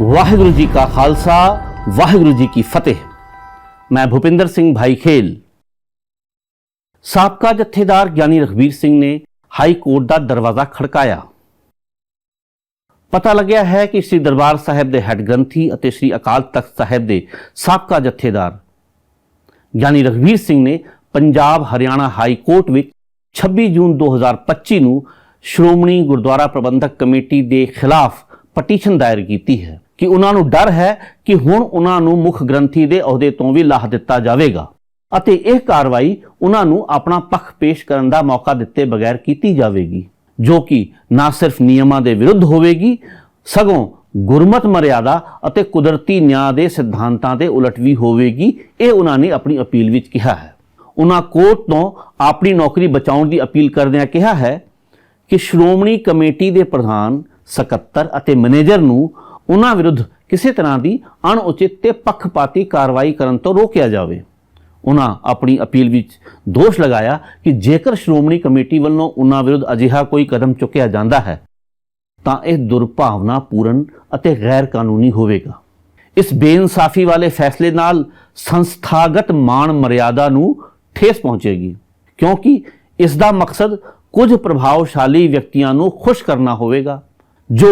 ਵਾਹਿਗੁਰੂ ਜੀ ਕਾ ਖਾਲਸਾ, ਵਾਹਿਗੁਰੂ ਜੀ ਕੀ ਫਤਿਹ। ਮੈਂ ਭੁਪਿੰਦਰ ਸਿੰਘ ਭਾਈ ਖੇਲ ਸਾਬਕਾ ਜਥੇਦਾਰ ਗਿਆਨੀ ਰਖਬੀਰ ਸਿੰਘ ਨੇ ਹਾਈ ਕੋਰਟ ਦਾ ਦਰਵਾਜ਼ਾ ਖੜਕਾਇਆ। ਪਤਾ ਲੱਗਿਆ ਹੈ ਕਿ ਸ੍ਰੀ ਦਰਬਾਰ ਸਾਹਿਬ ਦੇ ਹੈੱਡ ਗ੍ਰੰਥੀ ਅਤੇ ਸ੍ਰੀ ਅਕਾਲ ਤਖਤ ਸਾਹਿਬ ਦੇ ਸਾਬਕਾ ਜਥੇਦਾਰ ਗਿਆਨੀ ਰਘਵੀਰ ਸਿੰਘ ਨੇ ਪੰਜਾਬ ਹਰਿਆਣਾ ਹਾਈ ਕੋਰਟ ਵਿੱਚ 26 ਜੂਨ 2025 ਨੂੰ ਸ਼੍ਰੋਮਣੀ ਗੁਰਦੁਆਰਾ ਪ੍ਰਬੰਧਕ ਕਮੇਟੀ ਦੇ ਖਿਲਾਫ ਪਟੀਸ਼ਨ ਦਾਇਰ ਕੀਤੀ ਹੈ। ਕਿ ਉਹਨਾਂ ਨੂੰ ਡਰ ਹੈ ਕਿ ਹੁਣ ਉਹਨਾਂ ਨੂੰ ਮੁੱਖ ਗ੍ਰੰਥੀ ਦੇ ਅਹੁਦੇ ਤੋਂ ਵੀ ਲਾਹ ਦਿੱਤਾ ਜਾਵੇਗਾ। ਅਤੇ ਇਹ ਕਾਰਵਾਈ ਉਹਨਾਂ ਨੂੰ ਆਪਣਾ ਪੱਖ ਪੇਸ਼ ਕਰਨ ਦਾ ਮੌਕਾ ਦਿੱਤੇ ਬਗੈਰ ਕੀਤੀ ਜਾਵੇਗੀ, ਜੋ ਕਿ ਨਾ ਸਿਰਫ ਨਿਯਮਾਂ ਦੇ ਵਿਰੁੱਧ ਹੋਵੇਗੀ, ਸਗੋਂ ਗੁਰਮਤ ਮਰਿਆਦਾ ਅਤੇ ਕੁਦਰਤੀ ਨਿਆਂ ਦੇ ਸਿਧਾਂਤਾਂ ਦੇ ਉਲਟ ਵੀ ਹੋਵੇਗੀ, ਇਹ ਉਹਨਾਂ ਨੇ ਆਪਣੀ ਅਪੀਲ ਵਿੱਚ ਕਿਹਾ ਹੈ। ਉਹਨਾਂ ਕੋਰਟ ਤੋਂ ਆਪਣੀ ਨੌਕਰੀ ਬਚਾਉਣ ਦੀ ਅਪੀਲ ਕਰਦਿਆਂ ਕਿਹਾ ਹੈ ਕਿ ਸ਼੍ਰੋਮਣੀ ਕਮੇਟੀ ਦੇ ਪ੍ਰਧਾਨ, ਸਕੱਤਰ ਅਤੇ ਮੈਨੇਜਰ ਨੂੰ ਉਹਨਾਂ ਵਿਰੁੱਧ ਕਿਸੇ ਤਰ੍ਹਾਂ ਦੀ ਅਣਉਚਿਤ ਤੇ ਪੱਖਪਾਤੀ ਕਾਰਵਾਈ ਕਰਨ ਤੋਂ ਰੋਕਿਆ ਜਾਵੇ। ਉਹਨਾਂ ਆਪਣੀ ਅਪੀਲ ਵਿੱਚ ਦੋਸ਼ ਲਗਾਇਆ ਕਿ ਜੇਕਰ ਸ਼੍ਰੋਮਣੀ ਕਮੇਟੀ ਵੱਲੋਂ ਉਹਨਾਂ ਵਿਰੁੱਧ ਅਜਿਹਾ ਕੋਈ ਕਦਮ ਚੁੱਕਿਆ ਜਾਂਦਾ ਹੈ, ਤਾਂ ਇਹ ਦੁਰਭਾਵਨਾ ਪੂਰਨ ਅਤੇ ਗੈਰ ਕਾਨੂੰਨੀ ਹੋਵੇਗਾ। ਇਸ ਬੇਇਨਸਾਫੀ ਵਾਲੇ ਫੈਸਲੇ ਨਾਲ ਸੰਸਥਾਗਤ ਮਾਣ ਮਰਿਆਦਾ ਨੂੰ ਠੇਸ ਪਹੁੰਚੇਗੀ, ਕਿਉਂਕਿ ਇਸ ਦਾ ਮਕਸਦ ਕੁਝ ਪ੍ਰਭਾਵਸ਼ਾਲੀ ਵਿਅਕਤੀਆਂ ਨੂੰ ਖੁਸ਼ ਕਰਨਾ ਹੋਵੇਗਾ। ਜੋ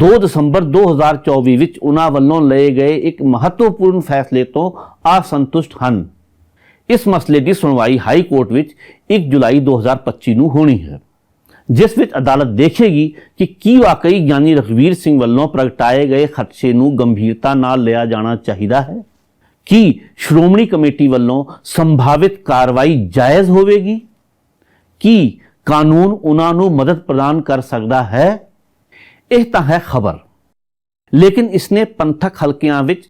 2 ਦਸੰਬਰ 2024 ਵਿੱਚ ਉਹਨਾਂ ਵੱਲੋਂ ਲਏ ਗਏ ਇੱਕ ਮਹੱਤਵਪੂਰਨ ਫੈਸਲੇ ਤੋਂ ਅਸੰਤੁਸ਼ਟ ਹਨ। ਇਸ ਮਸਲੇ ਦੀ ਸੁਣਵਾਈ ਹਾਈ ਕੋਰਟ ਵਿੱਚ 1 ਜੁਲਾਈ 2025 ਨੂੰ ਹੋਣੀ ਹੈ, ਜਿਸ ਵਿੱਚ ਅਦਾਲਤ ਦੇਖੇਗੀ ਕਿ ਕੀ ਵਾਕਈ ਗਿਆਨੀ ਰਖਵੀਰ ਸਿੰਘ ਵੱਲੋਂ ਪ੍ਰਗਟਾਏ ਗਏ ਖਦਸ਼ੇ ਨੂੰ ਗੰਭੀਰਤਾ ਨਾਲ ਲਿਆ ਜਾਣਾ ਚਾਹੀਦਾ ਹੈ, ਕੀ ਸ਼੍ਰੋਮਣੀ ਕਮੇਟੀ ਵੱਲੋਂ ਸੰਭਾਵਿਤ ਕਾਰਵਾਈ ਜਾਇਜ਼ ਹੋਵੇਗੀ, ਕੀ ਕਾਨੂੰਨ ਉਹਨਾਂ ਨੂੰ ਮਦਦ ਪ੍ਰਦਾਨ ਕਰ ਸਕਦਾ ਹੈ ਇਹ ਤਾਂ ਹੈ ਖਬਰ। ਲੇਕਿਨ ਇਸਨੇ ਪੰਥਕ ਹਲਕਿਆਂ ਵਿੱਚ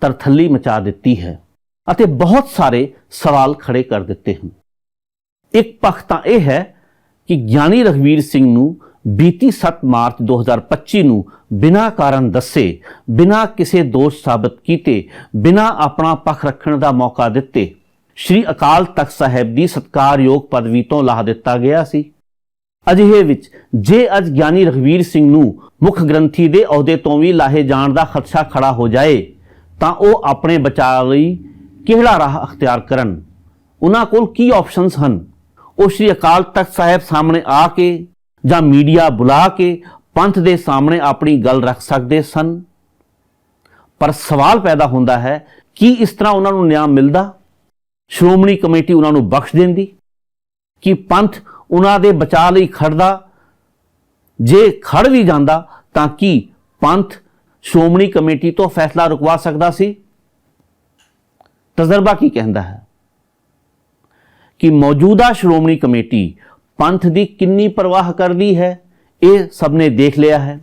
ਤਰਥੱਲੀ ਮਚਾ ਦਿੱਤੀ ਹੈ ਅਤੇ ਬਹੁਤ ਸਾਰੇ ਸਵਾਲ ਖੜੇ ਕਰ ਦਿੱਤੇ ਹਨ। ਇੱਕ ਪੱਖ ਤਾਂ ਇਹ ਹੈ ਕਿ ਗਿਆਨੀ ਰਘਵੀਰ ਸਿੰਘ ਨੂੰ ਬੀਤੀ 7 ਮਾਰਚ 2025 ਨੂੰ ਬਿਨਾਂ ਕਾਰਨ ਦੱਸੇ, ਬਿਨਾਂ ਕਿਸੇ ਦੋਸ਼ ਸਾਬਤ ਕੀਤੇ, ਬਿਨਾਂ ਆਪਣਾ ਪੱਖ ਰੱਖਣ ਦਾ ਮੌਕਾ ਦਿੱਤੇ, ਸ਼੍ਰੀ ਅਕਾਲ ਤਖਤ ਸਾਹਿਬ ਦੀ ਸਤਕਾਰਯੋਗ ਪਦਵੀ ਤੋਂ ਲਾਹ ਦਿੱਤਾ ਗਿਆ ਸੀ। ਅਜਿਹੇ ਵਿੱਚ ਜੇ ਅੱਜ ਗਿਆਨੀ ਰਘਵੀਰ ਸਿੰਘ ਨੂੰ ਮੁੱਖ ਗ੍ਰੰਥੀ ਦੇ ਅਹੁਦੇ ਤੋਂ ਵੀ ਲਾਹੇ ਜਾਣ ਦਾ ਖਦਸ਼ਾ ਖੜਾ ਹੋ ਜਾਏ, ਤਾਂ ਉਹ ਆਪਣੇ ਬਚਾਅ ਲਈ ਕਿਹੜਾ ਰਾਹ ਅਖਤਿਆਰ ਕਰਨ? ਉਹਨਾਂ ਕੋਲ ਕੀ ਆਪਸ਼ਨਸ ਹਨ? ਉਹ ਸ਼੍ਰੀ ਅਕਾਲ ਤਖਤ ਸਾਹਿਬ ਸਾਹਮਣੇ ਆ ਕੇ ਜਾਂ ਮੀਡੀਆ ਬੁਲਾ ਕੇ ਪੰਥ ਦੇ ਸਾਹਮਣੇ ਆਪਣੀ ਗੱਲ ਰੱਖ ਸਕਦੇ ਸਨ? ਪਰ ਸਵਾਲ ਪੈਦਾ ਹੁੰਦਾ ਹੈ, ਕਿ ਇਸ ਤਰ੍ਹਾਂ ਉਹਨਾਂ ਨੂੰ ਨਿਆਂ ਮਿਲਦਾ? ਸ਼੍ਰੋਮਣੀ ਕਮੇਟੀ ਉਹਨਾਂ ਨੂੰ ਬਖਸ਼ ਦਿੰਦੀ? ਕਿ ਪੰਥ ਉਹਨਾਂ ਦੇ ਬਚਾਅ ਲਈ ਖੜਦਾ। ਜੇ ਖੜ ਵੀ ਜਾਂਦਾ, ਤਾਂ ਕੀ ਪੰਥ ਸ਼੍ਰੋਮਣੀ ਕਮੇਟੀ ਤੋਂ ਫੈਸਲਾ ਰੁਕਵਾ ਸਕਦਾ ਸੀ? ਤਜਰਬਾ ਕੀ ਕਹਿੰਦਾ ਹੈ? ਕਿ ਮੌਜੂਦਾ ਸ਼੍ਰੋਮਣੀ ਕਮੇਟੀ ਪੰਥ ਦੀ ਕਿੰਨੀ ਪਰਵਾਹ ਕਰਦੀ ਹੈ, ਇਹ ਸਭ ਨੇ ਦੇਖ ਲਿਆ ਹੈ।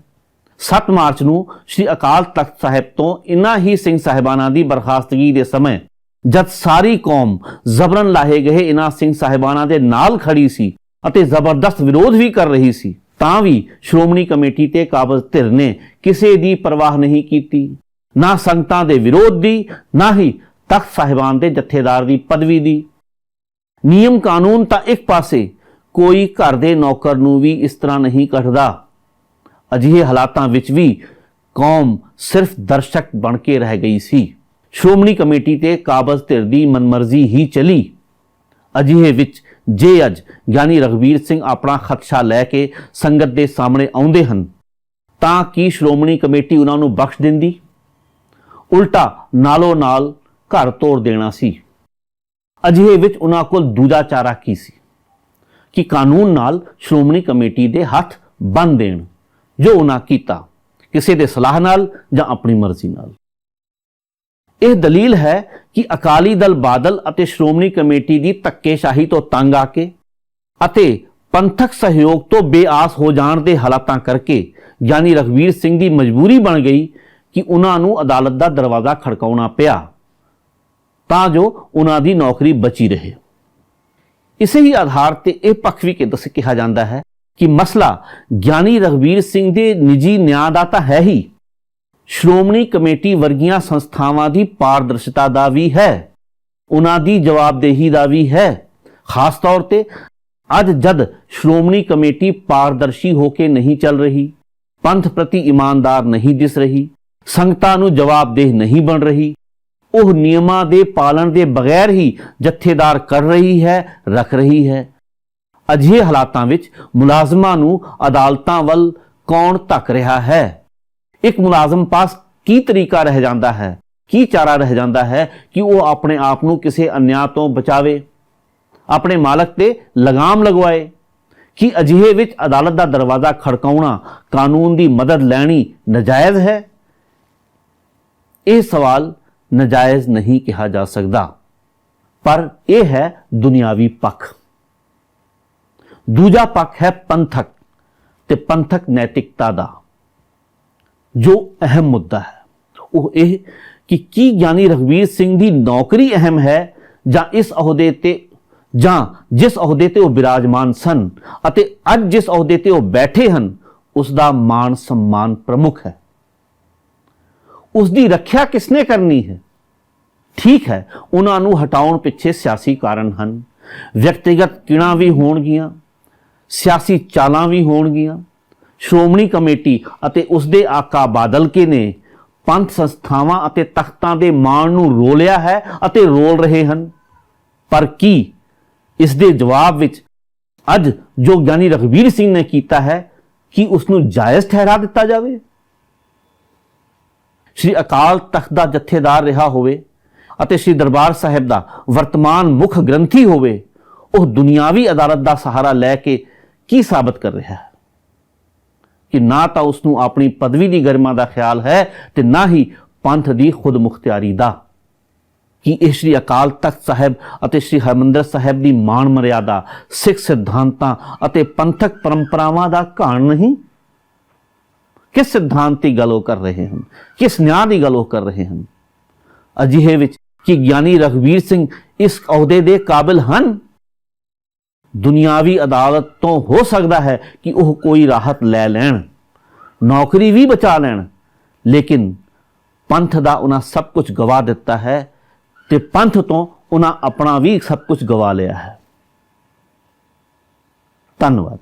7 ਮਾਰਚ ਨੂੰ ਸ੍ਰੀ ਅਕਾਲ ਤਖਤ ਸਾਹਿਬ ਤੋਂ ਇਨ੍ਹਾਂ ਹੀ ਸਿੰਘ ਸਾਹਿਬਾਨਾਂ ਦੀ ਬਰਖਾਸਤਗੀ ਦੇ ਸਮੇਂ ਜਦ ਸਾਰੀ ਕੌਮ ਜ਼ਬਰਨ ਲਾਹੇ ਗਏ, ਇਨ੍ਹਾਂ ਸਿੰਘ ਸਾਹਿਬਾਨਾਂ ਦੇ ਨਾਲ ਖੜੀ ਸੀ ਅਤੇ ਜ਼ਬਰਦਸਤ ਵਿਰੋਧ ਵੀ ਕਰ ਰਹੀ ਸੀ, ਤਾਂ ਵੀ ਸ਼੍ਰੋਮਣੀ ਕਮੇਟੀ ਤੇ ਕਾਬਜ਼ ਧਿਰ ਨੇ ਕਿਸੇ ਦੀ ਪਰਵਾਹ ਨਹੀਂ ਕੀਤੀ। ਨਾ ਸੰਗਤਾਂ ਦੇ ਵਿਰੋਧ ਦੀ, ਨਾ ਹੀ ਤਖਤ ਸਾਹਿਬਾਨ ਦੇ ਜਥੇਦਾਰ ਦੀ ਪਦਵੀ ਦੀ। ਨਿਯਮ ਕਾਨੂੰਨ ਤਾਂ ਇੱਕ ਪਾਸੇ ਕੋਈ ਘਰ ਦੇ ਨੌਕਰ ਨੂੰ ਵੀ ਇਸ ਤਰ੍ਹਾਂ ਨਹੀਂ ਕੱਢਦਾ। ਅਜਿਹੇ ਹਾਲਾਤਾਂ ਵਿੱਚ ਵੀ ਕੌਮ ਸਿਰਫ ਦਰਸ਼ਕ ਬਣ ਕੇ ਰਹਿ ਗਈ ਸੀ। ਸ਼੍ਰੋਮਣੀ ਕਮੇਟੀ ਤੇ ਕਾਬਜ਼ ਧਿਰ ਦੀ ਮਨਮਰਜ਼ੀ ਹੀ ਚਲੀ। ਅਜਿਹੇ ਵਿੱਚ ਜੇ ਅੱਜ ਗਿਆਨੀ ਰਘਬੀਰ ਸਿੰਘ ਆਪਣਾ ਖਦਸ਼ਾ ਲੈ ਕੇ ਸੰਗਤ ਦੇ ਸਾਹਮਣੇ ਆਉਂਦੇ ਹਨ, ਤਾਂ ਕੀ ਸ਼੍ਰੋਮਣੀ ਕਮੇਟੀ ਉਹਨਾਂ ਨੂੰ ਬਖਸ਼ ਦਿੰਦੀ? ਉਲਟਾ ਨਾਲੋਂ ਨਾਲ ਘਰ ਤੋੜ ਦੇਣਾ ਸੀ। ਅਜਿਹੇ ਵਿੱਚ ਉਹਨਾਂ ਕੋਲ ਦੂਜਾ ਚਾਰਾ ਕੀ ਸੀ? ਕਿ ਕਾਨੂੰਨ ਨਾਲ ਸ਼੍ਰੋਮਣੀ ਕਮੇਟੀ ਦੇ ਹੱਥ ਬੰਨ ਦੇਣ, ਜੋ ਉਹਨਾਂ ਕੀਤਾ, ਕਿਸੇ ਦੇ ਸਲਾਹ ਨਾਲ ਜਾਂ ਆਪਣੀ ਮਰਜ਼ੀ ਨਾਲ। ਇਹ ਦਲੀਲ ਹੈ ਕਿ ਅਕਾਲੀ ਦਲ ਬਾਦਲ ਅਤੇ ਸ਼੍ਰੋਮਣੀ ਕਮੇਟੀ ਦੀ ਧੱਕੇਸ਼ਾਹੀ ਤੋਂ ਤੰਗ ਆ ਕੇ ਅਤੇ ਪੰਥਕ ਸਹਿਯੋਗ ਤੋਂ ਬੇਆਸ ਹੋ ਜਾਣ ਦੇ ਹਾਲਾਤਾਂ ਕਰਕੇ ਗਿਆਨੀ ਰਘਵੀਰ ਸਿੰਘ ਦੀ ਮਜਬੂਰੀ ਬਣ ਗਈ ਕਿ ਉਹਨਾਂ ਨੂੰ ਅਦਾਲਤ ਦਾ ਦਰਵਾਜ਼ਾ ਖੜਕਾਉਣਾ ਪਿਆ ਤਾਂ ਜੋ ਉਹਨਾਂ ਦੀ ਨੌਕਰੀ ਬਚੀ ਰਹੇ। ਇਸੇ ਹੀ ਆਧਾਰ ਤੇ ਇਹ ਪੱਖ ਵੀ ਕਿ ਕਿਹਾ ਜਾਂਦਾ ਹੈ ਕਿ ਮਸਲਾ ਗਿਆਨੀ ਰਘਵੀਰ ਸਿੰਘ ਦੇ ਨਿੱਜੀ ਨਿਆਂ ਦਾ ਤਾਂ ਹੈ ਹੀ ਸ਼੍ਰੋਮਣੀ ਕਮੇਟੀ ਵਰਗੀਆਂ ਸੰਸਥਾਵਾਂ ਦੀ ਪਾਰਦਰਸ਼ਤਾ ਦਾ ਵੀ ਹੈ। ਉਹਨਾਂ ਦੀ ਜਵਾਬਦੇਹੀ ਦਾ ਵੀ ਹੈ। ਖਾਸ ਤੌਰ ਤੇ ਅੱਜ ਜਦ ਸ਼੍ਰੋਮਣੀ ਕਮੇਟੀ ਪਾਰਦਰਸ਼ੀ ਹੋ ਕੇ ਨਹੀਂ ਚੱਲ ਰਹੀ, ਪੰਥ ਪ੍ਰਤੀ ਇਮਾਨਦਾਰ ਨਹੀਂ ਦਿਸ ਰਹੀ, ਸੰਗਤਾਂ ਨੂੰ ਜਵਾਬਦੇਹ ਨਹੀਂ ਬਣ ਰਹੀ, ਉਹ ਨਿਯਮਾਂ ਦੇ ਪਾਲਣ ਦੇ ਬਗੈਰ ਹੀ ਜਥੇਦਾਰ ਕਰ ਰਹੀ ਹੈ, ਰੱਖ ਰਹੀ ਹੈ। ਅਜਿਹੇ ਹਾਲਾਤਾਂ ਵਿੱਚ ਮੁਲਾਜ਼ਮਾਂ ਨੂੰ ਅਦਾਲਤਾਂ ਵੱਲ ਕੌਣ ਧੱਕ ਰਿਹਾ ਹੈ? ਇੱਕ ਮੁਲਾਜ਼ਮ ਪਾਸ ਕੀ ਤਰੀਕਾ ਰਹਿ ਜਾਂਦਾ ਹੈ? ਕੀ ਚਾਰਾ ਰਹਿ ਜਾਂਦਾ ਹੈ ਕਿ ਉਹ ਆਪਣੇ ਆਪ ਨੂੰ ਕਿਸੇ ਅਨਿਆਂ ਤੋਂ ਬਚਾਵੇ? ਆਪਣੇ ਮਾਲਕ ਤੇ ਲਗਾਮ ਲਗਵਾਏ? ਕਿ ਅਜਿਹੇ ਵਿੱਚ ਅਦਾਲਤ ਦਾ ਦਰਵਾਜ਼ਾ ਖੜਕਾਉਣਾ ਕਾਨੂੰਨ ਦੀ ਮਦਦ ਲੈਣੀ ਨਜਾਇਜ਼ ਹੈ? ਇਹ ਸਵਾਲ ਨਜਾਇਜ਼ ਨਹੀਂ ਕਿਹਾ ਜਾ ਸਕਦਾ। ਪਰ ਇਹ ਹੈ ਦੁਨਿਆਵੀ ਪੱਖ। ਦੂਜਾ ਪੱਖ ਹੈ ਪੰਥਕ ਤੇ ਪੰਥਕ ਨੈਤਿਕਤਾ ਦਾ। ਜੋ ਅਹਿਮ ਮੁੱਦਾ ਹੈ। ਉਹ ਇਹ ਕਿ ਕੀ ਗਿਆਨੀ ਰਘਵੀਰ ਸਿੰਘ ਦੀ ਨੌਕਰੀ ਅਹਿਮ ਹੈ ਜਾਂ ਇਸ ਅਹੁਦੇ ਤੇ ਜਾਂ ਜਿਸ ਅਹੁਦੇ ਤੇ ਉਹ ਬਿਰਾਜਮਾਨ ਸਨ ਅਤੇ ਅੱਜ ਜਿਸ ਅਹੁਦੇ ਤੇ ਉਹ ਬੈਠੇ ਹਨ ਉਸ ਦਾ ਮਾਣ ਸਨਮਾਨ ਪ੍ਰਮੁੱਖ ਹੈ। ਉਸ ਦੀ ਰੱਖਿਆ ਕਿਸਨੇ ਕਰਨੀ ਹੈ? ਠੀਕ ਹੈ, ਉਹਨਾਂ ਨੂੰ ਹਟਾਉਣ ਪਿੱਛੇ ਸਿਆਸੀ ਕਾਰਨ ਹਨ। ਵਿਅਕਤੀਗਤ ਕਿਣਾ ਵੀ ਹੋਣਗੀਆਂ, ਸਿਆਸੀ ਚਾਲਾਂ ਵੀ ਹੋਣਗੀਆਂ ਸ਼੍ਰੋਮਣੀ ਕਮੇਟੀ ਅਤੇ ਉਸ ਦੇ ਆਕਾ ਬਾਦਲਕੇ ਨੇ ਪੰਥ ਸੰਸਥਾਵਾਂ ਅਤੇ ਤਖਤਾਂ ਦੇ ਮਾਣ ਨੂੰ ਰੋਲਿਆ ਹੈ ਅਤੇ ਰੋਲ ਰਹੇ ਹਨ। ਪਰ ਕੀ ਇਸ ਦੇ ਜਵਾਬ ਵਿੱਚ ਅੱਜ ਜੋ ਗਿਆਨੀ ਰਘਵੀਰ ਸਿੰਘ ਨੇ ਕੀਤਾ ਹੈ, ਕਿ ਉਸ ਨੂੰ ਜਾਇਜ਼ ਠਹਿਰਾ ਦਿੱਤਾ ਜਾਵੇ? ਸ੍ਰੀ ਅਕਾਲ ਤਖਤ ਦਾ ਜਥੇਦਾਰ ਰਿਹਾ ਹੋਵੇ ਅਤੇ ਸ੍ਰੀ ਦਰਬਾਰ ਸਾਹਿਬ ਦਾ ਵਰਤਮਾਨ ਮੁੱਖ ਗ੍ਰੰਥੀ ਹੋਵੇ, ਉਹ ਦੁਨਿਆਵੀ ਅਦਾਲਤ ਦਾ ਸਹਾਰਾ ਲੈ ਕੇ ਕੀ ਸਾਬਤ ਕਰ ਰਿਹਾ ਹੈ? ਕਿ ਨਾ ਤਾਂ ਉਸ ਨੂੰ ਆਪਣੀ ਪਦਵੀ ਦੀ ਗਰਮਾ ਦਾ ਖਿਆਲ ਹੈ ਤੇ ਨਾ ਹੀ ਪੰਥ ਦੀ ਖੁਦ ਮੁਖਤਿਆਰੀ ਦਾ। ਕਿ ਇਹ ਸ੍ਰੀ ਅਕਾਲ ਤਖਤ ਸਾਹਿਬ ਅਤੇ ਸ੍ਰੀ ਹਰਮੰਦਰ ਸਾਹਿਬ ਦੀ ਮਾਣ ਮਰਿਆਦਾ, ਸਿੱਖ ਸਿਧਾਂਤਾਂ ਅਤੇ ਪੰਥਕ ਪਰੰਪਰਾਵਾਂ ਦਾ ਘਾਣ ਨਹੀਂ? ਕਿਸ ਸਿਧਾਂਤ ਦੀ ਗੱਲ ਉਹ ਕਰ ਰਹੇ ਹਨ? ਕਿਸ ਨਿਆਂ ਦੀ ਗੱਲ ਉਹ ਕਰ ਰਹੇ ਹਨ? ਅਜਿਹੇ ਵਿੱਚ ਕਿ ਗਿਆਨੀ ਰਘਵੀਰ ਸਿੰਘ ਇਸ ਅਹੁਦੇ ਦੇ ਕਾਬਿਲ ਹਨ? ਦੁਨਿਆਵੀ ਅਦਾਲਤ ਤੋਂ ਹੋ ਸਕਦਾ ਹੈ ਕਿ ਉਹ ਕੋਈ ਰਾਹਤ ਲੈ ਲੈਣ, ਨੌਕਰੀ ਵੀ ਬਚਾ ਲੈਣ, ਲੇਕਿਨ ਪੰਥ ਦਾ ਉਹਨਾਂ ਸਭ ਕੁਝ ਗਵਾ ਦਿੱਤਾ ਹੈ ਤੇ ਪੰਥ ਤੋਂ ਉਹਨਾਂ ਆਪਣਾ ਵੀ ਸਭ ਕੁਝ ਗਵਾ ਲਿਆ ਹੈ। ਧੰਨਵਾਦ।